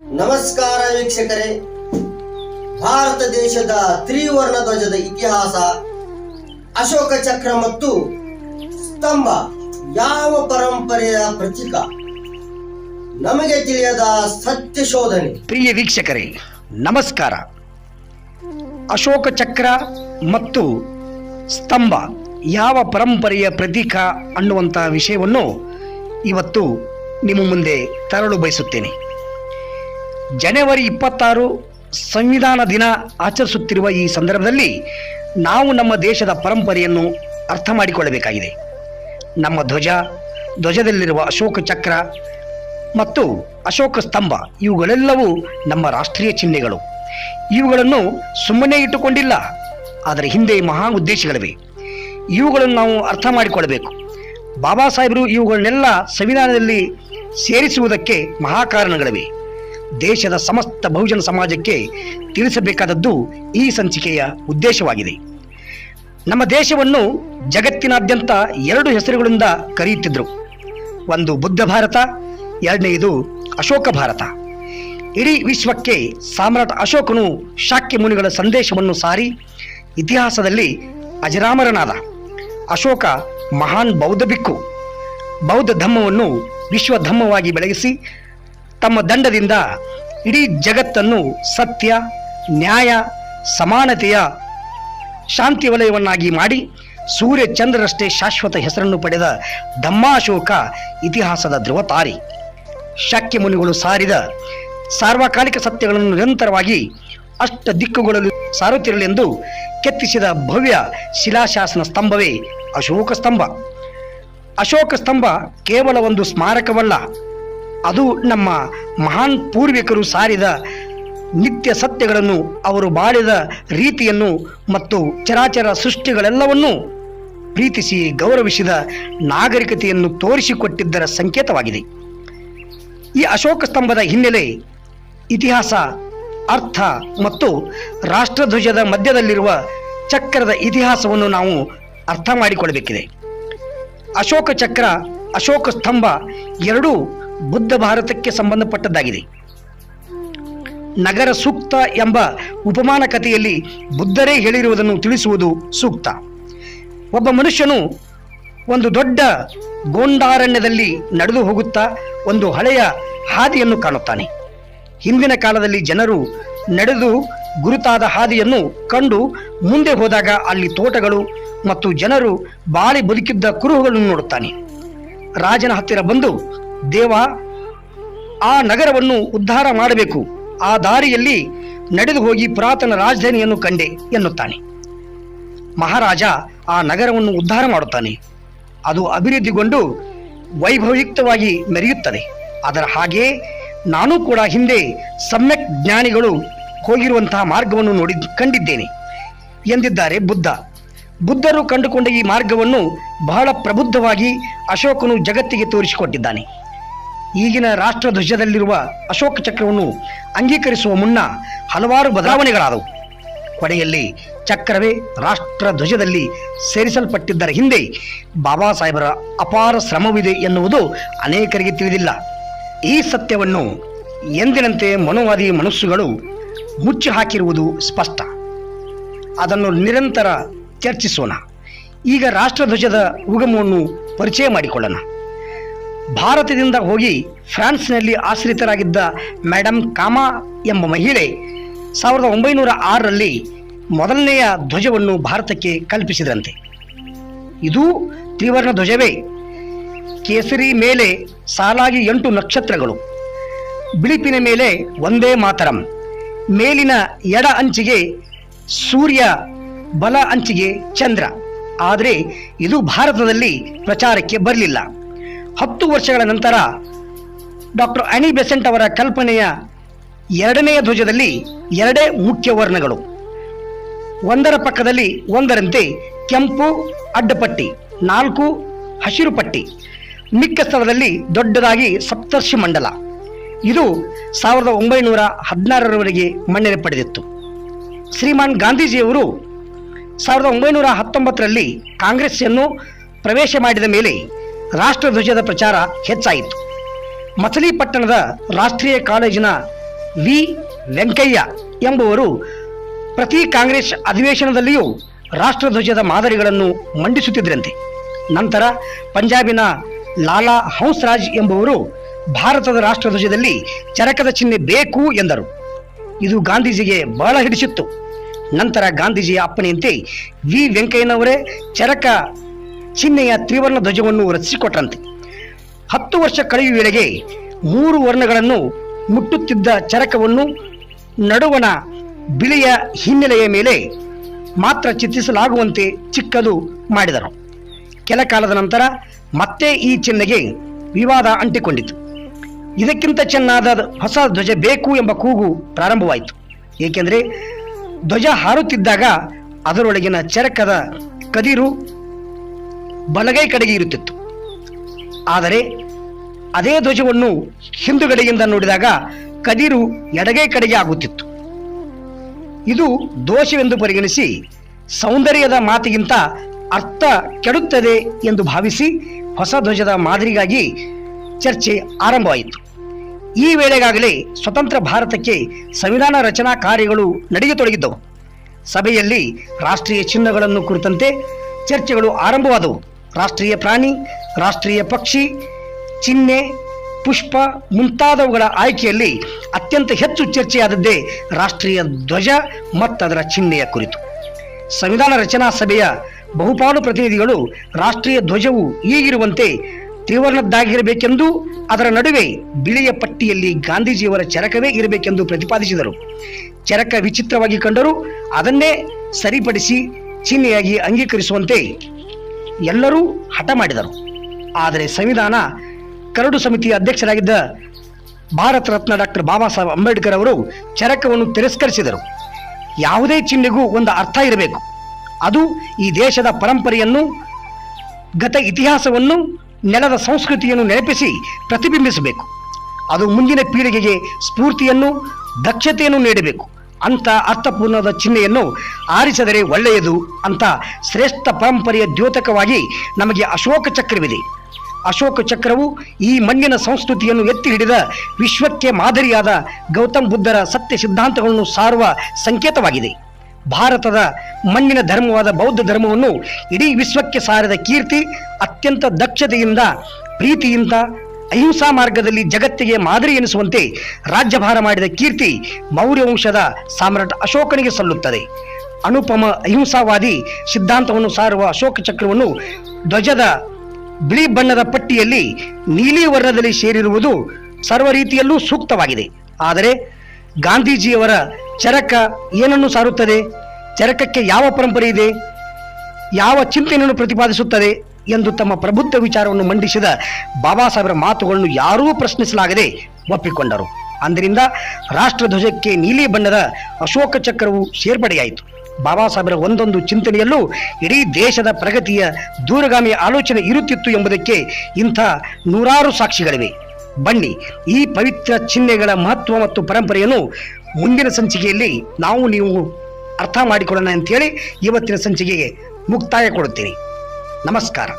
ನಮಸ್ಕಾರ ವೀಕ್ಷಕರೇ. ಭಾರತ ದೇಶದ ತ್ರಿವರ್ಣ ಧ್ವಜದ ಇತಿಹಾಸ, ಅಶೋಕ ಚಕ್ರ ಮತ್ತು ಸ್ತಂಭ ಯಾವ ಪರಂಪರೆಯ ಪ್ರತೀಕ? ನಮಗೆ ತಿಳಿಯದ ಸತ್ಯ ಶೋಧನೆ. ಪ್ರಿಯ ವೀಕ್ಷಕರೇ, ನಮಸ್ಕಾರ. ಅಶೋಕ ಚಕ್ರ ಮತ್ತು ಸ್ತಂಭ ಯಾವ ಪರಂಪರೆಯ ಪ್ರತೀಕ ಅನ್ನುವಂತಹ ವಿಷಯವನ್ನು ಇವತ್ತು ನಿಮ್ಮ ಮುಂದೆ ತರಲು ಬಯಸುತ್ತೇನೆ. ಜನವರಿ ಇಪ್ಪತ್ತಾರು ಸಂವಿಧಾನ ದಿನ ಆಚರಿಸುತ್ತಿರುವ ಈ ಸಂದರ್ಭದಲ್ಲಿ ನಾವು ನಮ್ಮ ದೇಶದ ಪರಂಪರೆಯನ್ನು ಅರ್ಥ ಮಾಡಿಕೊಳ್ಳಬೇಕಾಗಿದೆ. ನಮ್ಮ ಧ್ವಜ, ಧ್ವಜದಲ್ಲಿರುವ ಅಶೋಕ ಚಕ್ರ ಮತ್ತು ಅಶೋಕ ಸ್ತಂಭ ಇವುಗಳೆಲ್ಲವೂ ನಮ್ಮ ರಾಷ್ಟ್ರೀಯ ಚಿಹ್ನೆಗಳು. ಇವುಗಳನ್ನು ಸುಮ್ಮನೆ ಇಟ್ಟುಕೊಂಡಿಲ್ಲ ಅದರ ಹಿಂದೆ ಮಹಾ ಉದ್ದೇಶಗಳಿವೆ. ಇವುಗಳನ್ನು ನಾವು ಅರ್ಥ ಮಾಡಿಕೊಳ್ಳಬೇಕು. ಬಾಬಾ ಸಾಹೇಬರು ಇವುಗಳನ್ನೆಲ್ಲ ಸಂವಿಧಾನದಲ್ಲಿ ಸೇರಿಸುವುದಕ್ಕೆ ಮಹಾ ಕಾರಣಗಳಿವೆ. ದೇಶದ ಸಮಸ್ತ ಬಹುಜನ ಸಮಾಜಕ್ಕೆ ತಿಳಿಸಬೇಕಾದದ್ದು ಈ ಸಂಚಿಕೆಯ ಉದ್ದೇಶವಾಗಿದೆ. ನಮ್ಮ ದೇಶವನ್ನು ಜಗತ್ತಿನಾದ್ಯಂತ ಎರಡು ಹೆಸರುಗಳಿಂದ ಕರೆಯುತ್ತಿದ್ದರು ಒಂದು ಬುದ್ಧ ಭಾರತ ಎರಡನೆಯದು ಅಶೋಕ ಭಾರತ. ಇಡೀ ವಿಶ್ವಕ್ಕೆ ಸಾಮ್ರಾಟ ಅಶೋಕನು ಶಾಕ್ಯ ಮುನಿಗಳ ಸಂದೇಶವನ್ನು ಸಾರಿ ಇತಿಹಾಸದಲ್ಲಿ ಅಜರಾಮರನಾದ. ಅಶೋಕ ಮಹಾನ್ ಬೌದ್ಧ ಬಿಕ್ಕು ಬೌದ್ಧ ಧಮ್ಮವನ್ನು ವಿಶ್ವ ಧಮ್ಮವಾಗಿ ಬೆಳಗಿಸಿ ತಮ್ಮ ದಂಡದಿಂದ ಇಡೀ ಜಗತ್ತನ್ನು ಸತ್ಯ, ನ್ಯಾಯ, ಸಮಾನತೆಯ ಶಾಂತಿ ವಲಯವನ್ನಾಗಿ ಮಾಡಿ ಸೂರ್ಯ ಚಂದ್ರರಷ್ಟೇ ಶಾಶ್ವತ ಹೆಸರನ್ನು ಪಡೆದ ಧಮ್ಮಾಶೋಕ ಇತಿಹಾಸದ ಧ್ರುವತಾರಿ. ಶಾಕ್ಯ ಮುನಿಗಳು ಸಾರಿದ ಸಾರ್ವಕಾಲಿಕ ಸತ್ಯಗಳನ್ನು ನಿರಂತರವಾಗಿ ಅಷ್ಟ ದಿಕ್ಕುಗಳಲ್ಲಿ ಸಾರುತ್ತಿರಲೆಂದು ಕೆತ್ತಿಸಿದ ಭವ್ಯ ಶಿಲಾಶಾಸನ ಸ್ತಂಭವೇ ಅಶೋಕ ಸ್ತಂಭ. ಅಶೋಕ ಸ್ತಂಭ ಕೇವಲ ಒಂದು ಸ್ಮಾರಕವಲ್ಲ ಅದು ನಮ್ಮ ಮಹಾನ್ ಪೂರ್ವಿಕರು ಸಾರಿದ ನಿತ್ಯ ಸತ್ಯಗಳನ್ನು ಅವರು ಬಾಳಿದ ರೀತಿಯನ್ನು ಮತ್ತು ಚರಾಚರ ಸೃಷ್ಟಿಗಳೆಲ್ಲವನ್ನೂ ಪ್ರೀತಿಸಿ ಗೌರವಿಸಿದ ನಾಗರಿಕತೆಯನ್ನು ತೋರಿಸಿಕೊಟ್ಟಿದ್ದರ ಸಂಕೇತವಾಗಿದೆ. ಈ ಅಶೋಕ ಸ್ತಂಭದ ಹಿನ್ನೆಲೆ ಇತಿಹಾಸ, ಅರ್ಥ ಮತ್ತು ರಾಷ್ಟ್ರಧ್ವಜದ ಮಧ್ಯದಲ್ಲಿರುವ ಚಕ್ರದ ಇತಿಹಾಸವನ್ನು ನಾವು ಅರ್ಥ ಮಾಡಿಕೊಳ್ಳಬೇಕಿದೆ. ಅಶೋಕ ಚಕ್ರ, ಅಶೋಕ ಸ್ತಂಭ ಎರಡೂ ಬುದ್ಧ ಭಾರತಕ್ಕೆ ಸಂಬಂಧಪಟ್ಟದ್ದಾಗಿದೆ. ನಗರ ಸೂಕ್ತ ಎಂಬ ಉಪಮಾನ ಕಥೆಯಲ್ಲಿ ಬುದ್ಧರೇ ಹೇಳಿರುವುದನ್ನು ತಿಳಿಸುವುದು ಸೂಕ್ತ. ಒಬ್ಬ ಮನುಷ್ಯನು ಒಂದು ದೊಡ್ಡ ಗೋಂಡಾರಣ್ಯದಲ್ಲಿ ನಡೆದು ಹೋಗುತ್ತಾ ಒಂದು ಹಳೆಯ ಹಾದಿಯನ್ನು ಕಾಣುತ್ತಾನೆ. ಹಿಂದಿನ ಕಾಲದಲ್ಲಿ ಜನರು ನಡೆದು ಗುರುತಾದ ಹಾದಿಯನ್ನು ಕಂಡು ಮುಂದೆ ಹೋದಾಗ ಅಲ್ಲಿ ತೋಟಗಳು ಮತ್ತು ಜನರು ಬಾಳಿ ಬದುಕಿದ್ದ ಕುರುಹುಗಳನ್ನು ನೋಡುತ್ತಾನೆ. ರಾಜನ ಹತ್ತಿರ ಬಂದು ದೇವ ಆ ನಗರವನ್ನು ಉದ್ಧಾರ ಮಾಡಬೇಕು. ಆ ದಾರಿಯಲ್ಲಿ ನಡೆದು ಹೋಗಿ ಪುರಾತನ ರಾಜಧಾನಿಯನ್ನು ಕಂಡೆ ಎನ್ನುತ್ತಾನೆ. ಮಹಾರಾಜ ಆ ನಗರವನ್ನು ಉದ್ಧಾರ ಮಾಡುತ್ತಾನೆ. ಅದು ಅಭಿವೃದ್ಧಿಗೊಂಡು ವೈಭವಯುಕ್ತವಾಗಿ ಮೆರೆಯುತ್ತದೆ. ಅದರ ಹಾಗೆ ನಾನು ಕೂಡ ಹಿಂದೆ ಸಮ್ಯಕ್ ಜ್ಞಾನಿಗಳು ಹೋಗಿರುವಂತಹ ಮಾರ್ಗವನ್ನು ನೋಡಿ ಕಂಡಿದ್ದೇನೆ ಎಂದಿದ್ದಾರೆ ಬುದ್ಧ. ಬುದ್ಧರು ಕಂಡುಕೊಂಡ ಈ ಮಾರ್ಗವನ್ನು ಬಹಳ ಪ್ರಬುದ್ಧವಾಗಿ ಅಶೋಕನು ಜಗತ್ತಿಗೆ ತೋರಿಸಿಕೊಟ್ಟಿದ್ದಾನೆ. ಈಗಿನ ರಾಷ್ಟ್ರಧ್ವಜದಲ್ಲಿರುವ ಅಶೋಕ ಚಕ್ರವನ್ನು ಅಂಗೀಕರಿಸುವ ಮುನ್ನ ಹಲವಾರು ಬದಲಾವಣೆಗಳಾದವು. ಕೊನೆಯಲ್ಲಿ ಚಕ್ರವೇ ರಾಷ್ಟ್ರ ಧ್ವಜದಲ್ಲಿ ಸೇರಿಸಲ್ಪಟ್ಟಿದ್ದರ ಹಿಂದೆ ಬಾಬಾ ಸಾಹೇಬರ ಅಪಾರ ಶ್ರಮವಿದೆ ಎನ್ನುವುದು ಅನೇಕರಿಗೆ ತಿಳಿದಿಲ್ಲ. ಈ ಸತ್ಯವನ್ನು ಎಂದಿನಂತೆ ಮನೋವಾದಿ ಮನಸ್ಸುಗಳು ಮುಚ್ಚಿ ಹಾಕಿರುವುದು ಸ್ಪಷ್ಟ. ಅದನ್ನು ನಿರಂತರ ಚರ್ಚಿಸೋಣ. ಈಗ ರಾಷ್ಟ್ರಧ್ವಜದ ಉಗಮವನ್ನು ಪರಿಚಯ ಮಾಡಿಕೊಳ್ಳೋಣ. ಭಾರತದಿಂದ ಹೋಗಿ ಫ್ರಾನ್ಸ್ನಲ್ಲಿ ಆಶ್ರಿತರಾಗಿದ್ದ ಮೇಡಮ್ ಕಾಮಾ ಎಂಬ ಮಹಿಳೆ ಸಾವಿರದ ಒಂಬೈನೂರ ಆರರಲ್ಲಿ ಮೊದಲನೆಯ ಧ್ವಜವನ್ನು ಭಾರತಕ್ಕೆ ಕಲ್ಪಿಸಿದಂತೆ ಇದು ತ್ರಿವರ್ಣ ಧ್ವಜವೇ. ಕೇಸರಿ ಮೇಲೆ ಸಾಲಾಗಿ ಎಂಟು ನಕ್ಷತ್ರಗಳು. ಬಿಳಿಪಿನ ಮೇಲೆ ಒಂದೇ ಮಾತರಂ. ಮೇಲಿನ ಎಡ ಅಂಚಿಗೆ ಸೂರ್ಯ, ಬಲ ಅಂಚಿಗೆ ಚಂದ್ರ. ಆದರೆ ಇದು ಭಾರತದಲ್ಲಿ ಪ್ರಚಾರಕ್ಕೆ ಬರಲಿಲ್ಲ. ಹತ್ತು ವರ್ಷಗಳ ನಂತರ ಡಾಕ್ಟರ್ ಅಣಿ ಬೆಸೆಂಟ್ ಅವರ ಕಲ್ಪನೆಯ ಎರಡನೆಯ ಧ್ವಜದಲ್ಲಿ ಎರಡೇ ಮುಖ್ಯ ವರ್ಣಗಳು. ಒಂದರ ಪಕ್ಕದಲ್ಲಿ ಒಂದರಂತೆ ಕೆಂಪು ಅಡ್ಡಪಟ್ಟಿ, ನಾಲ್ಕು ಹಸಿರು ಪಟ್ಟಿ. ಮಿಕ್ಕ ಸ್ಥಳದಲ್ಲಿ ದೊಡ್ಡದಾಗಿ ಸಪ್ತರ್ಷಿ ಮಂಡಲ. ಇದು ಸಾವಿರದ ಒಂಬೈನೂರ ಹದಿನಾರರವರೆಗೆ ಮನ್ನಣೆ ಪಡೆದಿತ್ತು. ಶ್ರೀಮಾನ್ ಗಾಂಧೀಜಿಯವರು ಸಾವಿರದ ಒಂಬೈನೂರ ಹತ್ತೊಂಬತ್ತರಲ್ಲಿ ಕಾಂಗ್ರೆಸ್ಸನ್ನು ಪ್ರವೇಶ ಮಾಡಿದ ಮೇಲೆ ರಾಷ್ಟ್ರಧ್ವಜದ ಪ್ರಚಾರ ಹೆಚ್ಚಾಯಿತು. ಮಥಲಿಪಟ್ಟಣದ ರಾಷ್ಟ್ರೀಯ ಕಾಲೇಜಿನ ವಿ. ವೆಂಕಯ್ಯ ಎಂಬುವರು ಪ್ರತಿ ಕಾಂಗ್ರೆಸ್ ಅಧಿವೇಶನದಲ್ಲಿಯೂ ರಾಷ್ಟ್ರಧ್ವಜದ ಮಾದರಿಗಳನ್ನು ಮಂಡಿಸುತ್ತಿದ್ದರಂತೆ ನಂತರ ಪಂಜಾಬಿನ ಲಾಲಾ ಹಂಸ್ರಾಜ್ ಎಂಬುವರು ಭಾರತದ ರಾಷ್ಟ್ರಧ್ವಜದಲ್ಲಿ ಚರಕದ ಚಿಹ್ನೆ ಬೇಕು ಎಂದರು. ಇದು ಗಾಂಧೀಜಿಗೆ ಬಹಳ ಹಿಡಿಸಿತ್ತು. ನಂತರ ಗಾಂಧೀಜಿಯ ಅಪ್ಪನೆಯಂತೆ ವಿ. ವೆಂಕಯ್ಯನವರೇ ಚರಕ ಚಿಹ್ನೆಯ ತ್ರಿವರ್ಣ ಧ್ವಜವನ್ನು ರಚಿಸಿಕೊಟ್ಟಂತೆ ಹತ್ತು ವರ್ಷ ಕಳೆಯುವ ವೇಳೆಗೆ ಮೂರು ವರ್ಣಗಳನ್ನು ಮುಟ್ಟುತ್ತಿದ್ದ ಚರಕವನ್ನು ನಡುವಣ ಬಿಳಿಯ ಹಿನ್ನೆಲೆಯ ಮೇಲೆ ಮಾತ್ರ ಚಿತ್ರಿಸಲಾಗುವಂತೆ ಚಿಕ್ಕದು ಮಾಡಿದರು. ಕೆಲ ಕಾಲದ ನಂತರ ಮತ್ತೆ ಈ ಚಿಹ್ನೆಗೆ ವಿವಾದ ಅಂಟಿಕೊಂಡಿತು. ಇದಕ್ಕಿಂತ ಚೆನ್ನಾದ ಹೊಸ ಧ್ವಜ ಬೇಕು ಎಂಬ ಕೂಗು ಪ್ರಾರಂಭವಾಯಿತು. ಏಕೆಂದರೆ ಧ್ವಜ ಹಾರುತ್ತಿದ್ದಾಗ ಅದರೊಳಗಿನ ಚರಕದ ಕದಿರು ಬಲಗೈ ಕಡೆಗೆ ಇರುತ್ತಿತ್ತು. ಆದರೆ ಅದೇ ಧ್ವಜವನ್ನು ಹಿಂದುಗಡೆಯಿಂದ ನೋಡಿದಾಗ ಕದಿರು ಎಡಗೈ ಕಡೆಗೆ ಆಗುತ್ತಿತ್ತು. ಇದು ದೋಷವೆಂದು ಪರಿಗಣಿಸಿ ಸೌಂದರ್ಯದ ಮಾತಿಗಿಂತ ಅರ್ಥ ಕೆಡುತ್ತದೆ ಎಂದು ಭಾವಿಸಿ ಹೊಸ ಧ್ವಜದ ಮಾದರಿಗಾಗಿ ಚರ್ಚೆ ಆರಂಭವಾಯಿತು. ಈ ವೇಳೆಗಾಗಲೇ ಸ್ವತಂತ್ರ ಭಾರತಕ್ಕೆ ಸಂವಿಧಾನ ರಚನಾ ಕಾರ್ಯಗಳು ನಡೆಯತೊಡಗಿದ್ದವು. ಸಭೆಯಲ್ಲಿ ರಾಷ್ಟ್ರೀಯ ಚಿಹ್ನಗಳನ್ನು ಕುರಿತಂತೆ ಚರ್ಚೆಗಳು ಆರಂಭವಾದವು. ರಾಷ್ಟ್ರೀಯ ಪ್ರಾಣಿ, ರಾಷ್ಟ್ರೀಯ ಪಕ್ಷಿ, ಚಿಹ್ನೆ, ಪುಷ್ಪ ಮುಂತಾದವುಗಳ ಆಯ್ಕೆಯಲ್ಲಿ ಅತ್ಯಂತ ಹೆಚ್ಚು ಚರ್ಚೆಯಾದದ್ದೇ ರಾಷ್ಟ್ರೀಯ ಧ್ವಜ ಮತ್ತು ಅದರ ಚಿಹ್ನೆಯ ಕುರಿತು. ಸಂವಿಧಾನ ರಚನಾ ಸಭೆಯ ಬಹುಪಾಲು ಪ್ರತಿನಿಧಿಗಳು ರಾಷ್ಟ್ರೀಯ ಧ್ವಜವು ಈಗಿರುವಂತೆ ತ್ರಿವರ್ಣದ್ದಾಗಿರಬೇಕೆಂದು, ಅದರ ನಡುವೆ ಬಿಳಿಯ ಪಟ್ಟಿಯಲ್ಲಿ ಗಾಂಧೀಜಿಯವರ ಚರಕವೇ ಇರಬೇಕೆಂದು ಪ್ರತಿಪಾದಿಸಿದರು. ಚರಕ ವಿಚಿತ್ರವಾಗಿ ಕಂಡರೂ ಅದನ್ನೇ ಸರಿಪಡಿಸಿ ಚಿಹ್ನೆಯಾಗಿ ಅಂಗೀಕರಿಸುವಂತೆ ಎಲ್ಲರೂ ಹಠ ಮಾಡಿದರು. ಆದರೆ ಸಂವಿಧಾನ ಕರಡು ಸಮಿತಿಯ ಅಧ್ಯಕ್ಷರಾಗಿದ್ದ ಭಾರತ ರತ್ನ ಡಾಕ್ಟರ್ ಬಾಬಾ ಸಾಹೇಬ್ ಅಂಬೇಡ್ಕರ್ ಅವರು ಚರಕವನ್ನು ತಿರಸ್ಕರಿಸಿದರು. ಯಾವುದೇ ಚಿಹ್ನೆಗೂ ಒಂದು ಅರ್ಥ ಇರಬೇಕು. ಅದು ಈ ದೇಶದ ಪರಂಪರೆಯನ್ನು, ಗತ ಇತಿಹಾಸವನ್ನು, ನೆಲದ ಸಂಸ್ಕೃತಿಯನ್ನು ನೆನಪಿಸಿ ಪ್ರತಿಬಿಂಬಿಸಬೇಕು. ಅದು ಮುಂದಿನ ಪೀಳಿಗೆಗೆ ಸ್ಫೂರ್ತಿಯನ್ನು, ದಕ್ಷತೆಯನ್ನು ನೀಡಬೇಕು. ಅಂತ ಅರ್ಥಪೂರ್ಣದ ಚಿಹ್ನೆಯನ್ನು ಆರಿಸಿದರೆ ಒಳ್ಳೆಯದು ಅಂತ ಶ್ರೇಷ್ಠ ಪರಂಪರೆಯ ದ್ಯೋತಕವಾಗಿ ನಮಗೆ ಅಶೋಕ ಚಕ್ರವಿದೆ. ಅಶೋಕ ಚಕ್ರವು ಈ ಮಣ್ಣಿನ ಸಂಸ್ಕೃತಿಯನ್ನು ಎತ್ತಿ ಹಿಡಿದ ವಿಶ್ವಕ್ಕೆ ಮಾದರಿಯಾದ ಗೌತಮ್ ಬುದ್ಧರ ಸತ್ಯ ಸಿದ್ಧಾಂತಗಳನ್ನು ಸಾರುವ ಸಂಕೇತವಾಗಿದೆ. ಭಾರತದ ಮಣ್ಣಿನ ಧರ್ಮವಾದ ಬೌದ್ಧ ಧರ್ಮವನ್ನು ಇಡೀ ವಿಶ್ವಕ್ಕೆ ಸಾರಿದ ಕೀರ್ತಿ, ಅತ್ಯಂತ ದಕ್ಷತೆಯಿಂದ, ಪ್ರೀತಿಯಿಂದ ಅಹಿಂಸಾ ಮಾರ್ಗದಲ್ಲಿ ಜಗತ್ತಿಗೆ ಮಾದರಿ ಎನಿಸುವಂತೆ ರಾಜ್ಯಭಾರ ಮಾಡಿದ ಕೀರ್ತಿ ಮೌರ್ಯ ವಂಶದ ಸಾಮ್ರಾಟ್ ಅಶೋಕನಿಗೆ ಸಲ್ಲುತ್ತದೆ. ಅನುಪಮ ಅಹಿಂಸಾವಾದಿ ಸಿದ್ಧಾಂತವನ್ನು ಸಾರುವ ಅಶೋಕ ಚಕ್ರವನ್ನು ಧ್ವಜದ ಬಿಳಿ ಬಣ್ಣದ ಪಟ್ಟಿಯಲ್ಲಿ ನೀಲಿ ವರ್ಣದಲ್ಲಿ ಸೇರಿರುವುದು ಸರ್ವ ರೀತಿಯಲ್ಲೂ ಸೂಕ್ತವಾಗಿದೆ. ಆದರೆ ಗಾಂಧೀಜಿಯವರ ಚರಕ ಏನನ್ನು ಸಾರುತ್ತದೆ? ಚರಕಕ್ಕೆ ಯಾವ ಪರಂಪರೆ ಇದೆ? ಯಾವ ಚಿಂತನೆಯನ್ನು ಪ್ರತಿಪಾದಿಸುತ್ತದೆ? ಎಂದು ತಮ್ಮ ಪ್ರಬುದ್ಧ ವಿಚಾರವನ್ನು ಮಂಡಿಸಿದ ಬಾಬಾ ಸಾಹೇಬರ ಮಾತುಗಳನ್ನು ಯಾರೂ ಪ್ರಶ್ನಿಸಲಾಗದೆ ಒಪ್ಪಿಕೊಂಡರು. ಅಂದರಿಂದ ರಾಷ್ಟ್ರಧ್ವಜಕ್ಕೆ ನೀಲಿ ಬಣ್ಣದ ಅಶೋಕ ಚಕ್ರವು ಸೇರ್ಪಡೆಯಾಯಿತು. ಬಾಬಾ ಸಾಹೇಬರ ಒಂದೊಂದು ಚಿಂತನೆಯಲ್ಲೂ ಇಡೀ ದೇಶದ ಪ್ರಗತಿಯ ದೂರಗಾಮಿ ಆಲೋಚನೆ ಇರುತ್ತಿತ್ತು ಎಂಬುದಕ್ಕೆ ಇಂಥ ನೂರಾರು ಸಾಕ್ಷಿಗಳಿವೆ. ಬನ್ನಿ, ಈ ಪವಿತ್ರ ಚಿಹ್ನೆಗಳ ಮಹತ್ವ ಮತ್ತು ಪರಂಪರೆಯನ್ನು ಮುಂದಿನ ಸಂಚಿಕೆಯಲ್ಲಿ ನಾವು ನೀವು ಅರ್ಥ ಮಾಡಿಕೊಳ್ಳೋಣ ಅಂತೇಳಿ ಇವತ್ತಿನ ಸಂಚಿಕೆಗೆ ಮುಕ್ತಾಯ ಕೊಡುತ್ತೀನಿ. ನಮಸ್ಕಾರ